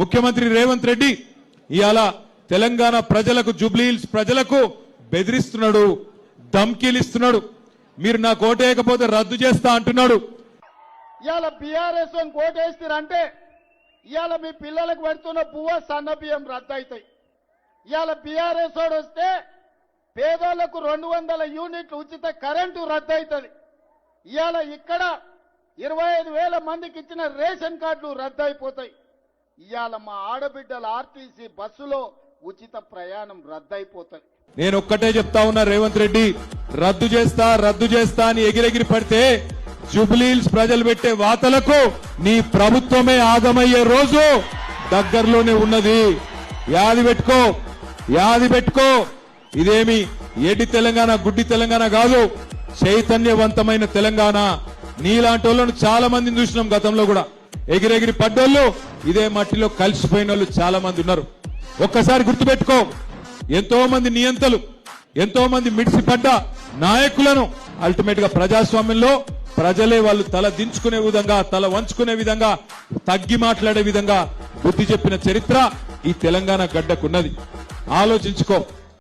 ముఖ్యమంత్రి రేవంత్ రెడ్డి ఇవాళ తెలంగాణ ప్రజలకు జూబ్లీహిల్స్ ప్రజలకు బెదిరిస్తున్నాడు ధమ్కీలిస్తున్నాడు. మీరు నాకు ఓటేయకపోతే రద్దు చేస్తా అంటున్నాడు. ఇవాళ బీఆర్ఎస్ కోటేస్తారంటే ఇవాళ మీ పిల్లలకు పెడుతున్న పువ్వ సన్న బియ్యం రద్దు అవుతాయి ఇవాళ బీఆర్ఎస్ వస్తే పేదోళ్ళకు రెండు వందల యూనిట్లు ఉచిత కరెంటు రద్దు అవుతుంది ఇవాళ ఇక్కడ ఇరవై ఐదు వేల మందికి ఇచ్చిన రేషన్ కార్డులు రద్దు అయిపోతాయి ఇవాళ మా ఆడబిడ్డల ఆర్టీసీ బస్సులో ఉచిత ప్రయాణం రద్దయిపోతుంది నేను ఒక్కటే చెప్తా ఉన్నా రేవంత్ రెడ్డి రద్దు చేస్తా రద్దు చేస్తా అని ఎగిరెగిరి పడితే జుబ్లీల్స్ ప్రజలు పెట్టే వాతలకు నీ ప్రభుత్వమే ఆగమయ్యే రోజు దగ్గరలోనే ఉన్నది. యాది పెట్టుకో యాది పెట్టుకో. ఇదేమి ఏటి తెలంగాణ గుడ్డి తెలంగాణ కాదు చైతన్యవంతమైన తెలంగాణ. నీలాంటి వాళ్ళను చాలా మందిని చూసినాం గతంలో కూడా. ఎగిరెగిరి పడ్డోళ్ళు ఇదే మట్టిలో కలిసిపోయిన వాళ్ళు చాలా మంది ఉన్నారు. ఒక్కసారి గుర్తుపెట్టుకో ఎంతో మంది నియంతలు ఎంతో మంది మిడిసిపడ్డ నాయకులను అల్టిమేట్గా ప్రజాస్వామ్యంలో ప్రజలే వాళ్ళు తల దించుకునే విధంగా తల వంచుకునే విధంగా తగ్గి మాట్లాడే విధంగా బుద్ధి చెప్పిన చరిత్ర ఈ తెలంగాణ గడ్డకున్నది. ఆలోచించుకో.